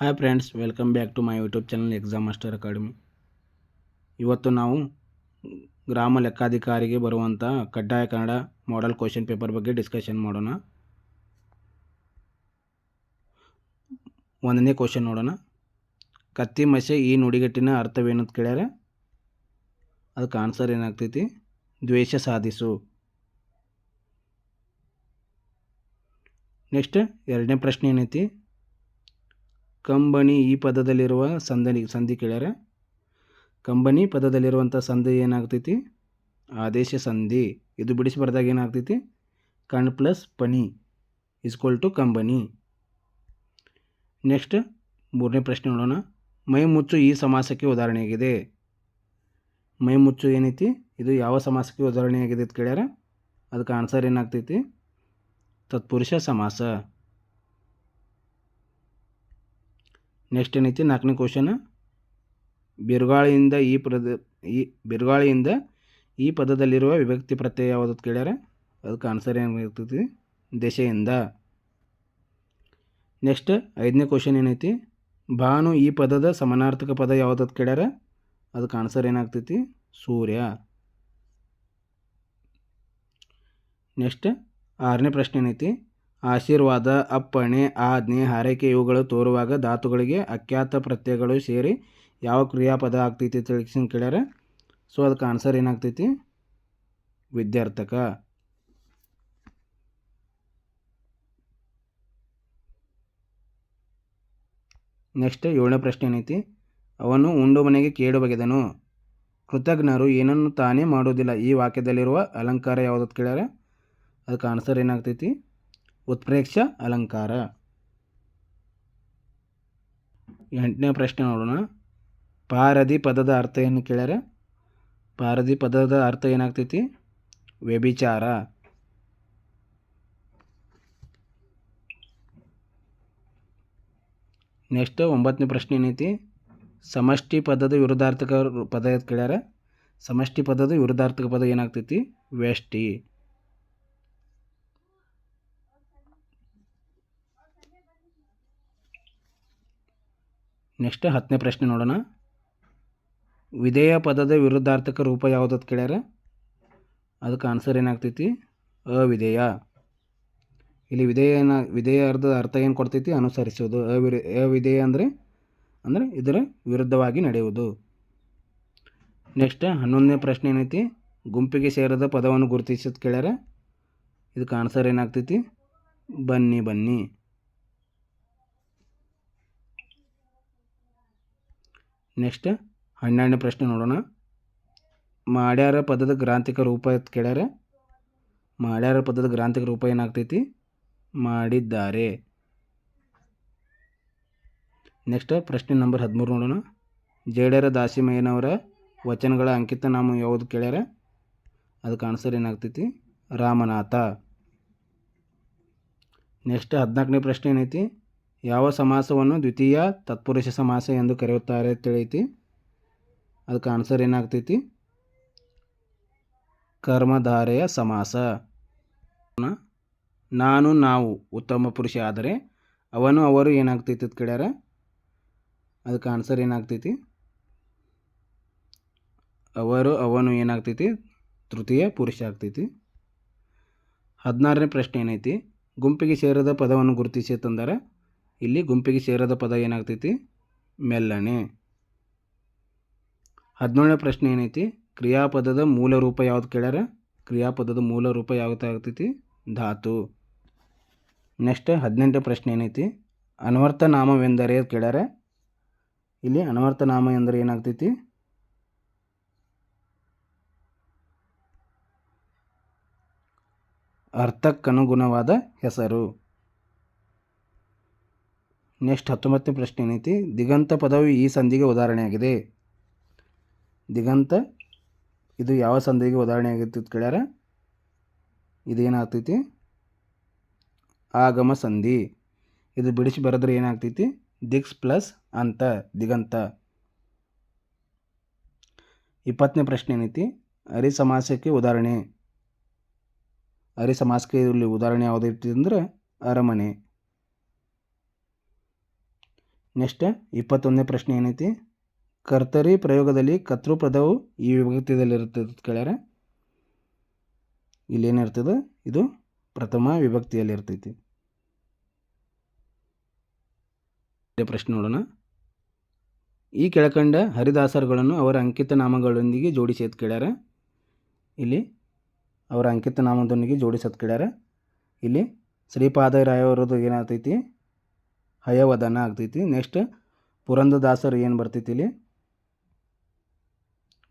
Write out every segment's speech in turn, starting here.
Hi friends welcome back to my YouTube channel exam master academy ಇವತ್ತು ನಾವು ಗ್ರಾಮ ಲೆಕ್ಕಾಧಿಕಾರಿಗೆ ಬರುವಂಥ ಕಡ್ಡಾಯ ಕನ್ನಡ ಮಾಡೆಲ್ ಕ್ವಶನ್ ಪೇಪರ್ ಬಗ್ಗೆ ಡಿಸ್ಕಷನ್ ಮಾಡೋಣ. ಒಂದನೇ ಕ್ವಶನ್ ನೋಡೋಣ. ಕತ್ತಿ ಮಸೆ ಈ ನುಡಿಗಟ್ಟಿನ ಅರ್ಥವೇನು ಅಂತ ಕೇಳ್ಯಾರ? ಅದಕ್ಕೆ ಆನ್ಸರ್ ಏನಾಗ್ತೈತಿ? ದ್ವೇಷ ಸಾಧಿಸು. ನೆಕ್ಸ್ಟ್ ಎರಡನೇ ಪ್ರಶ್ನೆ ಏನೈತಿ? ಕಂಬನಿ ಈ ಪದದಲ್ಲಿರುವ ಸಂಧಿ ಸಂಧಿ ಕೇಳ್ಯಾರ. ಕಂಬನಿ ಪದದಲ್ಲಿರುವಂಥ ಸಂಧಿ ಏನಾಗ್ತೈತಿ? ಆದೇಶ ಸಂಧಿ. ಇದು ಬಿಡಿಸಿ ಬರೆದಾಗ ಏನಾಗ್ತೈತಿ? ಕಣ್ ಪ್ಲಸ್ ಪನಿ ಇಸ್ಕೊಲ್ ಟು ಕಂಬನಿ. ನೆಕ್ಸ್ಟ್ ಮೂರನೇ ಪ್ರಶ್ನೆ ನೋಡೋಣ. ಮೈ ಮುಚ್ಚು ಈ ಸಮಾಸಕ್ಕೆ ಉದಾಹರಣೆಯಾಗಿದೆ ಮೈ ಮುಚ್ಚು ಏನೈತಿ? ಇದು ಯಾವ ಸಮಾಸಕ್ಕೆ ಉದಾಹರಣೆಯಾಗಿದೆ ಅಂತ ಕೇಳ್ಯಾರ. ಅದಕ್ಕೆ ಆನ್ಸರ್ ಏನಾಗ್ತೈತಿ? ತತ್ಪುರುಷ ಸಮಾಸ. ನೆಕ್ಸ್ಟ್ ಏನೈತಿ? ನಾಲ್ಕನೇ ಕ್ವಶನ್ ಬಿರುಗಾಳಿಯಿಂದ ಈ ಪದ, ಈ ಬಿರುಗಾಳಿಯಿಂದ ಈ ಪದದಲ್ಲಿರುವ ವಿಭಕ್ತಿ ಪ್ರತ್ಯಯ ಯಾವುದು ಕೇಳ್ಯಾರ? ಅದಕ್ಕೆ ಆನ್ಸರ್ ಏನಾಗಿರ್ತೈತಿ ದೆಸೆಯಿಂದ. ನೆಕ್ಸ್ಟ್ ಐದನೇ ಕ್ವಶನ್ ಏನೈತಿ? ಭಾನು ಈ ಪದದ ಸಮಾನಾರ್ಥಕ ಪದ ಯಾವುದು ಕೇಳ್ಯಾರ? ಅದಕ್ಕೆ ಆನ್ಸರ್ ಏನಾಗ್ತೈತಿ? ಸೂರ್ಯ. ನೆಕ್ಸ್ಟ್ ಆರನೇ ಪ್ರಶ್ನೆ ಏನೈತಿ? ಆಶೀರ್ವಾದ, ಅಪ್ಪಣೆ, ಆಜ್ಞೆ, ಹಾರೈಕೆ ಇವುಗಳು ತೋರುವಾಗ ಧಾತುಗಳಿಗೆ ಅಖ್ಯಾತ ಪ್ರತ್ಯಯಗಳು ಸೇರಿ ಯಾವ ಕ್ರಿಯಾಪದ ಆಗ್ತೈತಿ ತಿಳಿಸಿ ಕೇಳ್ಯಾರ? ಸೊ ಅದಕ್ಕೆ ಆನ್ಸರ್ ಏನಾಗ್ತೈತಿ? ವಿದ್ಯಾರ್ಥಕ. ನೆಕ್ಸ್ಟ್ ಏಳನೇ ಪ್ರಶ್ನೆ ಏನೈತಿ? ಅವನು ಉಂಡು ಮನೆಗೆ ಕೇಡು ಬಗೆದನು. ಕೃತಜ್ಞರು ಏನನ್ನು ತಾನೇ ಮಾಡೋದಿಲ್ಲ ಈ ವಾಕ್ಯದಲ್ಲಿರುವ ಅಲಂಕಾರ ಯಾವುದು ಕೇಳ್ಯಾರ? ಅದಕ್ಕೆ ಆನ್ಸರ್ ಏನಾಗ್ತೈತಿ? ಉತ್ಪ್ರೇಕ್ಷ ಅಲಂಕಾರ. ಎಂಟನೇ ಪ್ರಶ್ನೆ ನೋಡೋಣ. ಪಾರದಿ ಪದದ ಅರ್ಥ ಏನು ಕೇಳ್ಯಾರ? ಪಾರದಿ ಪದದ ಅರ್ಥ ಏನಾಗ್ತೈತಿ? ವ್ಯಭಿಚಾರ. ನೆಕ್ಸ್ಟ್ ಒಂಬತ್ತನೇ ಪ್ರಶ್ನೆ ಏನೈತಿ? ಸಮಷ್ಟಿ ಪದದ ವಿರುದ್ಧಾರ್ಥಕ ಪದ ಕೇಳ್ಯಾರ? ಸಮಷ್ಟಿ ಪದದ ವಿರುದ್ಧಾರ್ಥಕ ಪದ ಏನಾಗ್ತೈತಿ? ವ್ಯಷ್ಟಿ. ನೆಕ್ಸ್ಟ್ ಹತ್ತನೇ ಪ್ರಶ್ನೆ ನೋಡೋಣ. ವಿಧೇಯ ಪದದ ವಿರುದ್ಧಾರ್ಥಕ ರೂಪ ಯಾವುದು ಅಂತ ಕೇಳ್ಯಾರ? ಅದಕ್ಕೆ ಆನ್ಸರ್ ಏನಾಗ್ತೈತಿ? ಅವಿಧೇಯ. ಇಲ್ಲಿ ವಿಧೇಯ ವಿಧೇಯ ಅರ್ಧ ಅರ್ಥ ಏನು ಕೊಡ್ತೈತಿ? ಅನುಸರಿಸುವುದು. ಅ ಅವಿಧೇಯ ಅಂದರೆ ಅಂದರೆ ಇದರ ವಿರುದ್ಧವಾಗಿ ನಡೆಯುವುದು. ನೆಕ್ಸ್ಟ್ ಹನ್ನೊಂದನೇ ಪ್ರಶ್ನೆ ಏನೈತಿ? ಗುಂಪಿಗೆ ಸೇರದ ಪದವನ್ನು ಗುರುತಿಸೋದು ಕೇಳ್ಯಾರ? ಇದಕ್ಕೆ ಆನ್ಸರ್ ಏನಾಗ್ತೈತಿ? ಬನ್ನಿ ಬನ್ನಿ. ನೆಕ್ಸ್ಟ್ ಹನ್ನೆರಡನೇ ಪ್ರಶ್ನೆ ನೋಡೋಣ. ಮಾಡ್ಯಾರ ಪದದ ಗ್ರಾಂಥಿಕ ರೂಪ ಕೇಳ್ಯಾರ? ಮಾಡ್ಯಾರ ಪದದ ಗ್ರಾಂಥಿಕ ರೂಪ ಏನಾಗ್ತೈತಿ? ಮಾಡಿದ್ದಾರೆ. ನೆಕ್ಸ್ಟ್ ಪ್ರಶ್ನೆ ನಂಬರ್ ಹದಿಮೂರು ನೋಡೋಣ. ಜೇಡರ ದಾಸಿಮಯ್ಯನವರ ವಚನಗಳ ಅಂಕಿತ ನಾಮ ಯಾವುದು ಕೇಳ್ಯಾರ? ಅದಕ್ಕೆ ಆನ್ಸರ್ ಏನಾಗ್ತೈತಿ? ರಾಮನಾಥ. ನೆಕ್ಸ್ಟ್ ಹದಿನಾಲ್ಕನೇ ಪ್ರಶ್ನೆ ಏನೈತಿ? ಯಾವ ಸಮಾಸವನ್ನು ದ್ವಿತೀಯ ತತ್ಪುರುಷ ಸಮಾಸ ಎಂದು ಕರೆಯುತ್ತಾರೆ ತಿಳಿತಿ ಅದಕ್ಕೆ ಆನ್ಸರ್ ಏನಾಗ್ತೈತಿ? ಕರ್ಮಧಾರೆಯ ಸಮಾಸ. ನಾನು, ನಾವು, ಉತ್ತಮ ಪುರುಷ ಆದರೆ ಅವನು, ಅವರು ಏನಾಗ್ತೈತಿ ಕಡ್ಯಾರ ಅದಕ್ಕೆ ಆನ್ಸರ್ ಏನಾಗ್ತೈತಿ? ಅವರು, ಅವನು ಏನಾಗ್ತೈತಿ? ತೃತೀಯ ಪುರುಷ ಆಗ್ತೈತಿ. ಹದಿನಾರನೇ ಪ್ರಶ್ನೆ ಏನೈತಿ? ಗುಂಪಿಗೆ ಸೇರಿದ ಪದವನ್ನು ಗುರುತಿಸಿ ತಂದರೆ. ಇಲ್ಲಿ ಗುಂಪಿಗೆ ಸೇರದ ಪದ ಏನಾಗ್ತೈತಿ? ಮೆಲ್ಲನೆ ಹದಿನೇಳನೇ ಪ್ರಶ್ನೆ ಏನೈತಿ? ಕ್ರಿಯಾಪದದ ಮೂಲ ರೂಪ ಯಾವ್ದು ಕೇಳ್ಯಾರ? ಕ್ರಿಯಾಪದದ ಮೂಲ ರೂಪ ಯಾವ್ದು ಆಗ್ತೈತಿ? ಧಾತು. ನೆಕ್ಸ್ಟ್ ಹದಿನೆಂಟನೇ ಪ್ರಶ್ನೆ ಏನೈತಿ? ಅನ್ವರ್ಥ ನಾಮವೆಂದರೆ ಕೇಳ್ಯಾರ? ಇಲ್ಲಿ ಅನ್ವರ್ಥ ನಾಮ ಎಂದರೆ ಏನಾಗ್ತೈತಿ? ಅರ್ಥಕ್ಕನುಗುಣವಾದ ಹೆಸರು. ನೆಕ್ಸ್ಟ್ ಹತ್ತೊಂಬತ್ತನೇ ಪ್ರಶ್ನೆ ಏನೈತಿ? ದಿಗಂತ ಪದವು ಈ ಸಂಧಿಗೆ ಉದಾಹರಣೆಯಾಗಿದೆ. ದಿಗಂತ, ಇದು ಯಾವ ಸಂಧಿಗೆ ಉದಾಹರಣೆ ಆಗಿತ್ತು ಕೇಳ್ಯಾರ? ಇದೇನಾಗ್ತೈತಿ? ಆಗಮ ಸಂಧಿ. ಇದು ಬಿಡಿಸಿ ಬರೆದ್ರೆ ಏನಾಗ್ತೈತಿ? ದಿಕ್ಸ್ ಪ್ಲಸ್ ಅಂತ, ದಿಗಂತ. ಇಪ್ಪತ್ತನೇ ಪ್ರಶ್ನೆ ಏನೈತಿ? ಅರಿ ಸಮಾಸಕ್ಕೆ ಉದಾಹರಣೆ. ಅರಿ ಸಮಾಸಕ್ಕೆ ಇಲ್ಲಿ ಉದಾಹರಣೆ ಯಾವುದೈತಿ ಅಂದ್ರೆ ಅರಮನೆ. ನೆಕ್ಸ್ಟ್ ಇಪ್ಪತ್ತೊಂದನೇ ಪ್ರಶ್ನೆ ಏನೈತಿ? ಕರ್ತರಿ ಪ್ರಯೋಗದಲ್ಲಿ ಕರ್ತೃಪದವು ಈ ವಿಭಕ್ತಿಯಲ್ಲಿರುತ್ತೆ ಅಂತ ಕೇಳ್ಯಾರ? ಇಲ್ಲಿ ಏನಿರ್ತದೆ ಇದು ಪ್ರಥಮ ವಿಭಕ್ತಿಯಲ್ಲಿ ಇರ್ತೈತಿ ಪ್ರಶ್ನೆ ನೋಡೋಣ. ಈ ಕೆಳಕಂಡ ಹರಿದಾಸರುಗಳನ್ನು ಅವರ ಅಂಕಿತ ನಾಮಗಳೊಂದಿಗೆ ಜೋಡಿಸಿ ಅಂತ ಕೇಳ್ಯಾರ? ಇಲ್ಲಿ ಅವರ ಅಂಕಿತ ನಾಮದೊಂದಿಗೆ ಜೋಡಿಸಿ ಅಂತ ಕೇಳ್ಯಾರ? ಇಲ್ಲಿ ಶ್ರೀಪಾದರಾಯವರದು ಏನಾಗ್ತೈತಿ? ಹಯವದನ ಆಗ್ತೈತಿ. ನೆಕ್ಸ್ಟ್ ಪುರಂದದಾಸರು ಏನು ಬರ್ತೈತಿ ಇಲ್ಲಿ?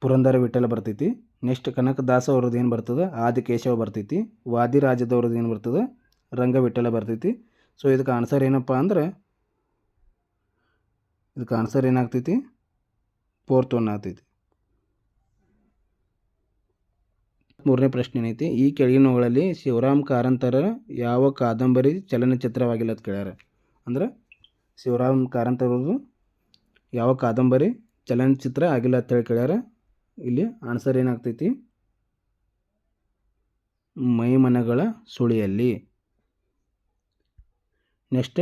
ಪುರಂದರ ವಿಠಲ ಬರ್ತೈತಿ. ನೆಕ್ಸ್ಟ್ ಕನಕದಾಸ ಅವ್ರದ್ದು ಏನು ಬರ್ತದೆ? ಆದಿಕೇಶವ ಬರ್ತೈತಿ. ವಾದಿರಾಜದವ್ರದ್ದು ಏನು ಬರ್ತದೆ? ರಂಗ ವಿಠಲ ಬರ್ತೈತಿ. ಸೊ ಇದಕ್ಕೆ ಆನ್ಸರ್ ಏನಪ್ಪ ಅಂದ್ರೆ, ಇದಕ್ಕೆ ಆನ್ಸರ್ ಏನಾಗ್ತೈತಿ ಫೋರ್ತ್ ಒನ್ ಆಗ್ತೈತಿ. ಮೂರನೇ ಪ್ರಶ್ನೆ ಏನೈತಿ? ಈ ಕೆಳಗಿನವುಗಳಲ್ಲಿ ಶಿವರಾಮ್ ಕಾರಂತರ ಯಾವ ಕಾದಂಬರಿ ಚಲನಚಿತ್ರವಾಗಿಲ್ಲ ಅಂತ ಕೇಳ್ಯಾರ. ಅಂದ್ರೆ ಶಿವರಾಮ್ ಕಾರಂತರದು ಯಾವ ಕಾದಂಬರಿ? ಚಲನಚಿತ್ರ ಆಗಿಲ್ಲ ಅಂತ ಹೇಳಿ ಕೇಳ್ಯಾರ. ಇಲ್ಲಿ ಆನ್ಸರ್ ಏನಾಗ್ತೈತಿ? ಮೈಮನಗಳ ಸುಳಿಯಲ್ಲಿ. ನೆಕ್ಸ್ಟ್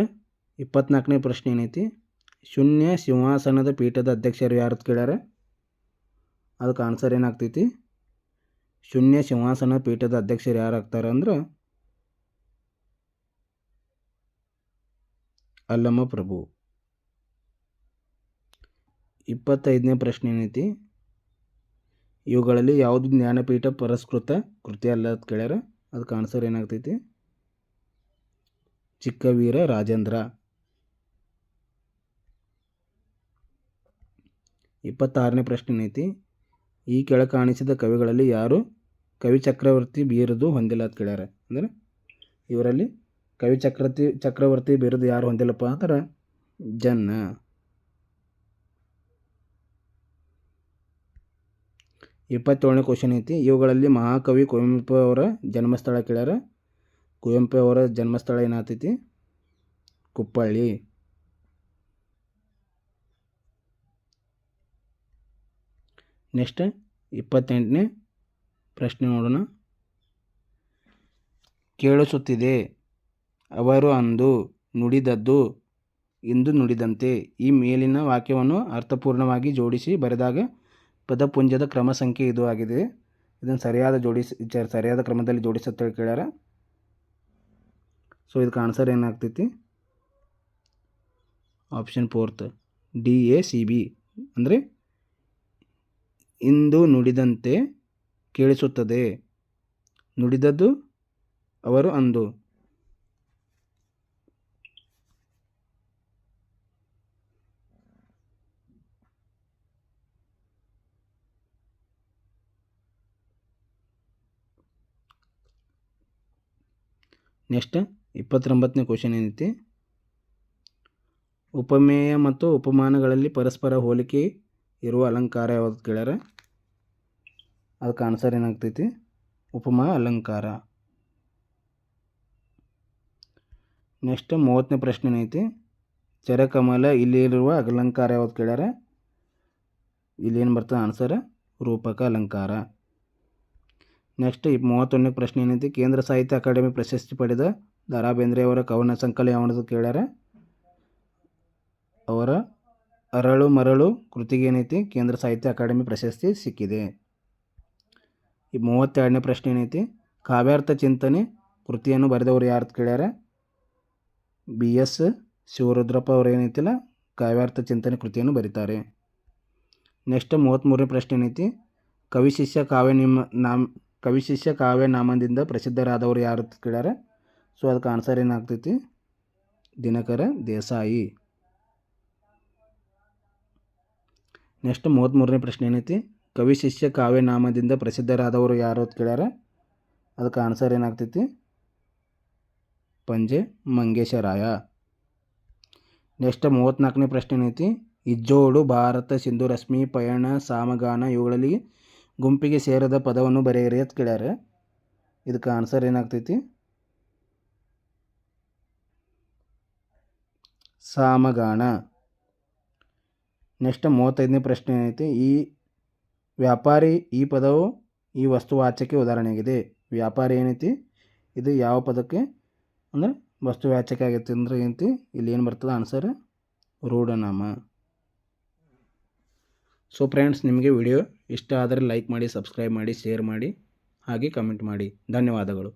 ಇಪ್ಪತ್ನಾಲ್ಕನೇ ಪ್ರಶ್ನೆ ಏನೈತಿ? ಶೂನ್ಯ ಸಿಂಹಾಸನದ ಪೀಠದ ಅಧ್ಯಕ್ಷರು ಯಾರು ಕೇಳ್ಯಾರ. ಅದಕ್ಕೆ ಆನ್ಸರ್ ಏನಾಗ್ತೈತಿ? ಶೂನ್ಯ ಸಿಂಹಾಸನ ಪೀಠದ ಅಧ್ಯಕ್ಷರು ಯಾರು ಆಗ್ತಾರೆ ಅಂದ್ರೆ ಅಲ್ಲಮ್ಮ ಪ್ರಭು. ಇಪ್ಪತ್ತೈದನೇ ಪ್ರಶ್ನೆ ಏನೈತಿ? ಇವುಗಳಲ್ಲಿ ಯಾವುದು ಜ್ಞಾನಪೀಠ ಪುರಸ್ಕೃತ ಕೃತಿ ಅಲ್ಲ ಅಂತ ಕೇಳ್ಯಾರ? ಅದಕ್ಕೆ ಆನ್ಸರ್ ಏನಾಗ್ತೈತಿ? ಚಿಕ್ಕವೀರ ರಾಜೇಂದ್ರ. ಇಪ್ಪತ್ತಾರನೇ ಪ್ರಶ್ನೆ ಏನೈತಿ? ಈ ಕೆಳ ಕಾಣಿಸಿದ ಕವಿಗಳಲ್ಲಿ ಯಾರು ಕವಿ ಚಕ್ರವರ್ತಿ ಬೀರದು ಹೊಂದಿಲ್ಲ ಅಂತ ಕೇಳ್ಯಾರ. ಅಂದ್ರೆ ಇವರಲ್ಲಿ ಕವಿ ಚಕ್ರತಿ, ಚಕ್ರವರ್ತಿ ಬಿರುದು ಯಾರು ಹೊಂದಿಲ್ಲಪ್ಪ ಅಂದ್ರೆ ಜನ್ನ ಇಪ್ಪತ್ತೇಳನೇ ಕ್ವಶನ್ ಐತಿ. ಇವುಗಳಲ್ಲಿ ಮಹಾಕವಿ ಕುವೆಂಪು ಅವರ ಜನ್ಮಸ್ಥಳ ಕೇಳ್ಯಾರ. ಕುವೆಂಪು ಅವರ ಜನ್ಮಸ್ಥಳ ಏನಾಗ್ತೈತಿ? ಕುಪ್ಪಳ್ಳಿ. ನೆಕ್ಸ್ಟ್ ಇಪ್ಪತ್ತೆಂಟನೇ ಪ್ರಶ್ನೆ ನೋಡೋಣ. ಕೇಳಿಸುತ್ತಿದೆ ಅವರು ಅಂದು ನುಡಿದದ್ದು ಇಂದು ನುಡಿದಂತೆ. ಈ ಮೇಲಿನ ವಾಕ್ಯವನ್ನು ಅರ್ಥಪೂರ್ಣವಾಗಿ ಜೋಡಿಸಿ ಬರೆದಾಗ ಪದಪುಂಜದ ಕ್ರಮ ಸಂಖ್ಯೆ ಇದು ಆಗಿದೆ. ಇದನ್ನು ಸರಿಯಾದ ಜೋಡಿಸಿ ಸರಿಯಾದ ಕ್ರಮದಲ್ಲಿ ಜೋಡಿಸುತ್ತೇಳಿ ಕೇಳ್ಯಾರ. ಸೊ ಇದಕ್ಕೆ ಆನ್ಸರ್ ಏನಾಗ್ತೈತಿ? Option fourth D A C B ಅಂದರೆ ಇಂದು ನುಡಿದಂತೆ ಕೇಳಿಸುತ್ತದೆ. ನುಡಿದದ್ದು ಅವರು ಅಂದು ನೆಕ್ಸ್ಟ್ ಇಪ್ಪತ್ತೊಂಬತ್ತನೇ ಕ್ವಶನ್ ಏನೈತಿ? ಉಪಮೇಯ ಮತ್ತು ಉಪಮಾನಗಳಲ್ಲಿ ಪರಸ್ಪರ ಹೋಲಿಕೆ ಇರುವ ಅಲಂಕಾರ ಯಾವುದು ಕೇಳ್ಯಾರ? ಅದಕ್ಕೆ ಆನ್ಸರ್ ಏನಾಗ್ತೈತಿ? ಉಪಮಾ, ಅಲಂಕಾರ. ನೆಕ್ಸ್ಟ್ ಮೂವತ್ತನೇ ಪ್ರಶ್ನೆ ಏನೈತಿ? ಚರಕಮಲ ಇಲ್ಲಿರುವ ಅಲಂಕಾರ ಯಾವುದು ಕೇಳ್ಯಾರ? ಇಲ್ಲಿ ಏನು ಬರ್ತದೆ? ಆನ್ಸರ್ ರೂಪಕ ಅಲಂಕಾರ. ನೆಕ್ಸ್ಟ್ ಈ ಮೂವತ್ತೊಂದನೇ ಪ್ರಶ್ನೆ ಏನೈತಿ? ಕೇಂದ್ರ ಸಾಹಿತ್ಯ ಅಕಾಡೆಮಿ ಪ್ರಶಸ್ತಿ ಪಡೆದ ದ ರಾ ಬೇಂದ್ರೆಯವರ ಕವನ ಸಂಕಲನ ಯಾವನದು ಕೇಳ್ಯಾರ? ಅವರ ಅರಳು ಮರಳು ಕೃತಿಗೆ ಏನೈತಿ? ಕೇಂದ್ರ ಸಾಹಿತ್ಯ ಅಕಾಡೆಮಿ ಪ್ರಶಸ್ತಿ ಸಿಕ್ಕಿದೆ. ಈ ಮೂವತ್ತೆರಡನೇ ಪ್ರಶ್ನೆ ಏನೈತಿ? ಕಾವ್ಯಾರ್ಥ ಚಿಂತನೆ ಕೃತಿಯನ್ನು ಬರೆದವರು ಯಾರು ಕೇಳ್ಯಾರ? ಬಿ ಎಸ್ ಶಿವರುದ್ರಪ್ಪ ಅವರು ಏನೈತಿಲ್ಲ? ಕಾವ್ಯಾರ್ಥ ಚಿಂತನೆ ಕೃತಿಯನ್ನು ಬರೀತಾರೆ. ನೆಕ್ಸ್ಟ್ ಮೂವತ್ತ್ಮೂರನೇ ಪ್ರಶ್ನೆ ಏನೈತಿ? ಕವಿ ಶಿಷ್ಯ ಕಾವ್ಯ ನಿಮ್ಮ ನಾಮ ಕವಿ ಶಿಷ್ಯ ಕಾವ್ಯ ನಾಮದಿಂದ ಪ್ರಸಿದ್ಧರಾದವರು ಯಾರು ಅಂತ ಕೇಳ್ಯಾರ? ಸೊ ಅದಕ್ಕೆ ಆನ್ಸರ್ ಏನಾಗ್ತೈತಿ? ದಿನಕರ ದೇಸಾಯಿ. ನೆಕ್ಸ್ಟ್ ಮೂವತ್ತ್ಮೂರನೇ ಪ್ರಶ್ನೆ ಏನೈತಿ? ಕವಿ ಶಿಷ್ಯ ಕಾವ್ಯ ನಾಮದಿಂದ ಪ್ರಸಿದ್ಧರಾದವರು ಯಾರು ಅಂತ ಕೇಳ್ಯಾರ? ಅದಕ್ಕೆ ಆನ್ಸರ್ ಏನಾಗ್ತೈತಿ? ಪಂಜೆ ಮಂಗೇಶರಾಯ. ನೆಕ್ಸ್ಟ್ ಮೂವತ್ತ್ನಾಲ್ಕನೇ ಪ್ರಶ್ನೆ ಏನೈತಿ? ಇಜ್ಜೋಡು ಭಾರತ ಸಿಂಧು ರಶ್ಮಿ ಪಯಣ ಸಾಮಗಾನ ಇವುಗಳಲ್ಲಿ ಗುಂಪಿಗೆ ಸೇರದ ಪದವನ್ನು ಬರೆಯಿರಿ ಅಂತ ಕೇಳ್ಯಾರ. ಇದಕ್ಕೆ ಆನ್ಸರ್ ಏನಾಗ್ತೈತಿ? ಸಾಮಗಾಣ ನೆಕ್ಸ್ಟ್ ಮೂವತ್ತೈದನೇ ಪ್ರಶ್ನೆ ಏನೈತಿ? ಈ ವ್ಯಾಪಾರಿ ಈ ಪದವು ಈ ವಸ್ತುವಾಚಕ್ಕೆ ಉದಾಹರಣೆಯಾಗಿದೆ ವ್ಯಾಪಾರಿ ಏನೈತಿ? ಇದು ಯಾವ ಪದಕ್ಕೆ? ಅಂದರೆ ವಸ್ತುವಾಚಕ ಆಗೈತಿ ಅಂದ್ರೆ ಏನೈತಿ? ಇಲ್ಲಿ ಏನು ಬರ್ತದೆ? ಆನ್ಸರ್ ರೂಢನಾಮ. ಸೊ ಫ್ರೆಂಡ್ಸ್ ನಿಮಗೆ ವಿಡಿಯೋ ಇಷ್ಟ ಆದರೆ ಲೈಕ್ ಮಾಡಿ ಸಬ್ಸ್ಕ್ರೈಬ್ ಮಾಡಿ ಶೇರ್ ಮಾಡಿ ಹಾಗೆ ಕಮೆಂಟ್ ಮಾಡಿ. ಧನ್ಯವಾದಗಳು.